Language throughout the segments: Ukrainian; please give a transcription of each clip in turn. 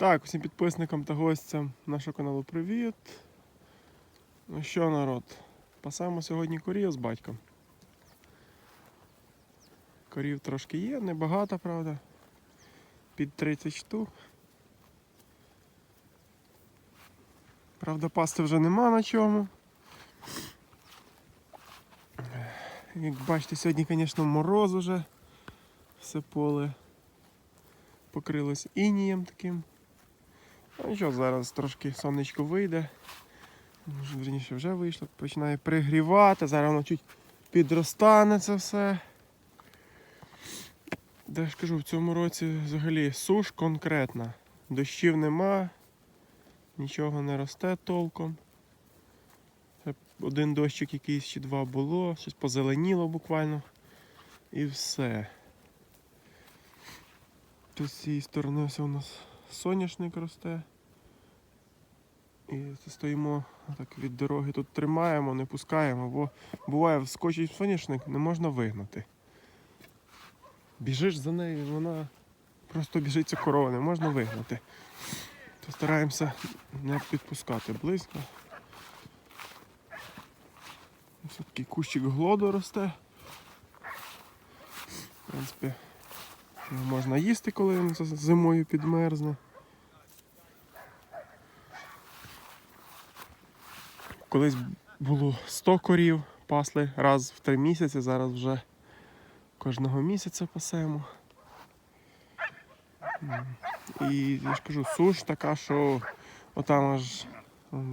Так, усім підписникам та гостям нашого каналу привіт. Ну що, народ, пасаємо сьогодні корів з батьком. Корів трошки є, небагато, правда. Під 30 штук. Правда, пасти вже нема на чому. Як бачите, сьогодні, звісно, мороз уже. Все поле покрилось інієм таким. Ну нічого, зараз трошки сонечко вийде. Може, Вірніше вже вийшло, починає пригрівати, зараз воно чуть підростане це все. Де ж кажу, в цьому році взагалі суш конкретна. Дощів нема, нічого не росте толком. Один дощик якийсь чи два було, щось позеленіло буквально. І все. Тут з цієї сторони ось у нас соняшник росте. І стоїмо так від дороги тут тримаємо, не пускаємо, бо буває вскочить соняшник, не можна вигнати. Біжиш за нею, вона просто біжить ця корова, не можна вигнати. То стараємося не підпускати близько. Ось такий кущик глоду росте. В принципі, можна їсти, коли він зимою підмерзне. Колись було 100 корів, пасли раз в три місяці, зараз вже кожного місяця пасемо. І я ж кажу, суш така, що отам аж,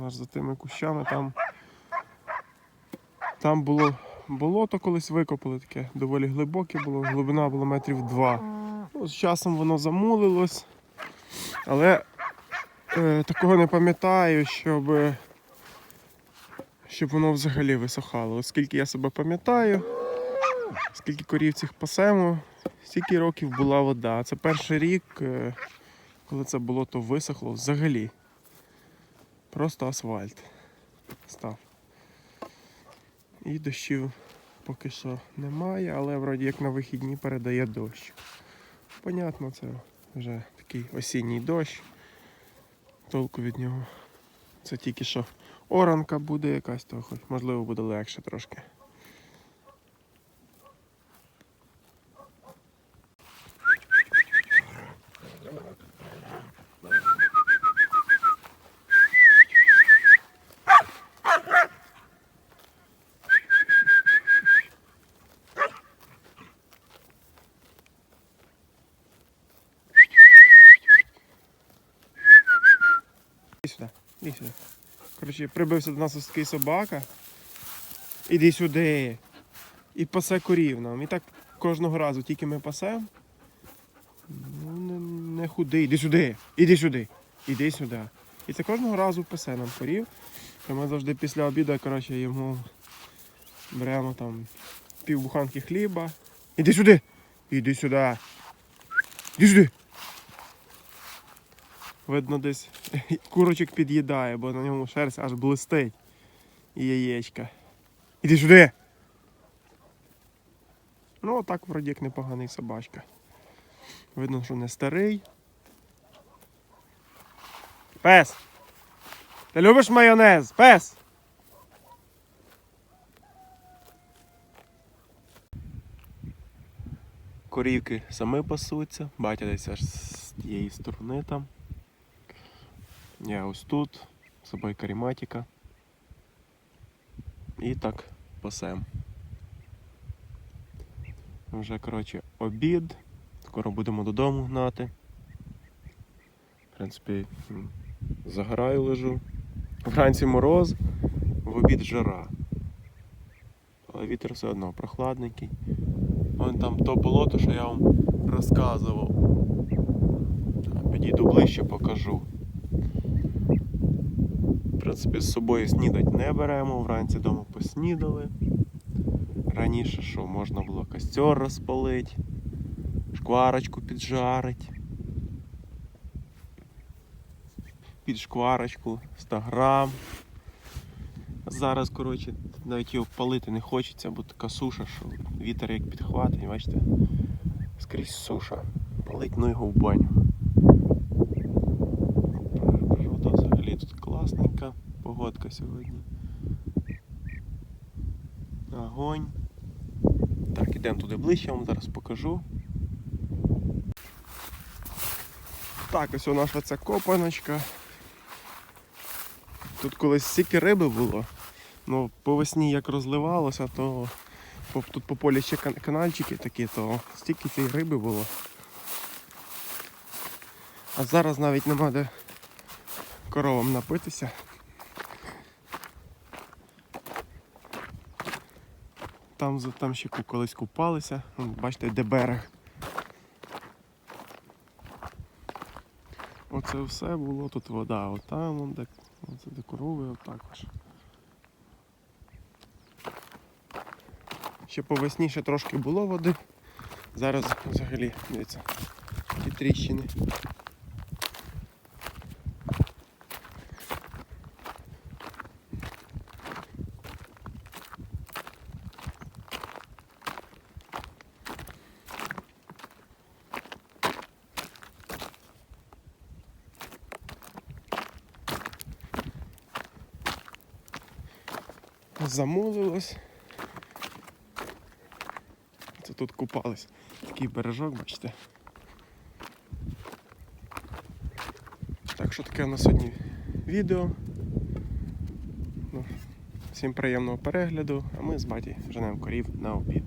аж за тими кущами там, там було болото колись викопали таке, доволі глибоке було, глибина була метрів два. Ну, з часом воно замулилось, але е, такого не пам'ятаю, щоб щоб воно взагалі висохало. Оскільки я себе пам'ятаю, скільки корів цих пасемо, стільки років була вода. Це перший рік, е, коли це болото висохло взагалі. Просто асфальт став. І дощів поки що немає, але вроді як на вихідні передає дощ. Понятно, це вже такий осінній дощ. Толку від нього. Це тільки що оранка буде якась, то хоч можливо буде легше трошки. Іди сюди. Коротше, прибився до нас ось такий собака. Іди сюди. І пасе корів нам. І так кожного разу, тільки ми пасемо. Ну, не, не худий. Іди сюди. Іди сюди. Іди сюди. І це кожного разу пасе нам корів. То ми завжди після обіду, коротше, йому беремо там півбуханки хліба. Іди сюди. Іди сюди. Іди сюди. Видно, десь курочок під'їдає, бо на ньому шерсть аж блистить. І яєчка. Іди сюди. Ну, отак вроді як непоганий собачка. Видно, що не старий. Пес! Ти любиш майонез? Пес! Корівки самі пасуться, батя десь аж з тієї сторони там. Я ось тут, з собою каріматіка. І так пасем. Вже, коротше, обід. Скоро будемо додому гнати. В принципі, загораю лежу. Вранці мороз, в обід жара. Але вітер все одно прохладненький. Вон там то болото, що я вам розказував. Підійду ближче, покажу. Принципі, з собою снідать не беремо, вранці вдома поснідали. Раніше що можна було костер розпалити, шкварочку піджарити. Під шкварочку 100 грам. Зараз, коротше, навіть його палити не хочеться, бо така суша, що вітер як підхватить, бачите, скрізь суша. Палить ну його в баню. Погодка сьогодні. Огонь. Так, ідемо туди ближче, я вам зараз покажу. Так, ось у наша ця копаночка. Тут колись стільки риби було. Ну, по весні як розливалося, то тут по полі ще канальчики такі, то стільки цієї риби було. А зараз навіть нема де коровам напитися. Там, там ще колись купалися. Бачите, де берег. Оце все було, тут вода, отам, вон, де, оце де корови, отак. Ще по ще трошки було води. Зараз взагалі, дивіться, ті тріщини. Замулилось. Це тут купались. Такий бережок, бачите. Так що таке на сьогодні відео. Ну, всім приємного перегляду, а ми з баті женемо корів на обід.